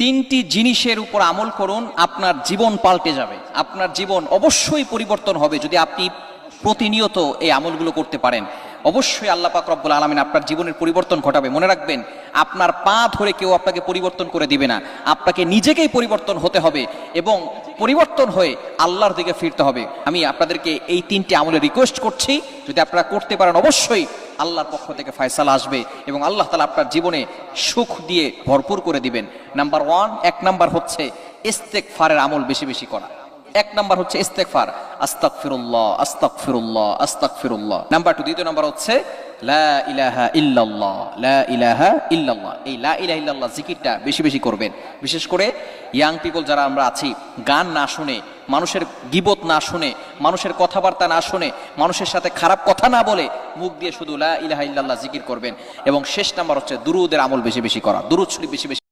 তিনটি জিনিসের উপর আমল করুন, আপনার জীবন পাল্টে যাবে। আপনার জীবন অবশ্যই পরিবর্তন হবে যদি আপনি প্রতিনিয়ত এই আমলগুলো করতে পারেন। অবশ্যই আল্লাহ পাক রব্বুল আলমিন আপনার জীবনের পরিবর্তন ঘটাবে। মনে রাখবেন, আপনার পা ধরে কেউ আপনাকে পরিবর্তন করে দিবে না। আপনাকে নিজেকেই পরিবর্তন হতে হবে এবং পরিবর্তন হয়ে আল্লাহর দিকে ফিরতে হবে। আমি আপনাদেরকে এই তিনটি আমলে রিকোয়েস্ট করছি। যদি আপনারা করতে পারেন, অবশ্যই আল্লাহর পক্ষ থেকে ফয়সালা আসবে এবং আল্লাহ তালা আপনার জীবনে সুখ দিয়ে ভরপুর করে দিবেন। নাম্বার ওয়ান এক নাম্বার হচ্ছে ইস্তেক ফারের আমল বেশি বেশি করা। এক নাম্বার হচ্ছে ইস্তেকফার আস্তাক ফিরুল্লাহ আস্তাক ফিরুল্লাহ আস্তাক ফিরুল্লাহ নাম্বার টু দ্বিতীয় নাম্বার হচ্ছে লা ইলাহা ইল্লাল্লাহ, লা ইলাহা ইল্লাল্লাহ। এই লা ইলাহা জিকিরটা বেশি বেশি করবেন। বিশেষ করে ইয়াং পিপল যারা আমরা আছি, গান না শুনে, মানুষের গিবত না শুনে, মানুষের কথাবার্তা না শুনে, মানুষের সাথে খারাপ কথা না বলে মুখ দিয়ে শুধু লা ইলাহা ইল্লাল্লাহ জিকির করবেন। এবং শেষ নাম্বার হচ্ছে দুরুদের আমল বেশি বেশি করা। দুরুদ বেশি বেশি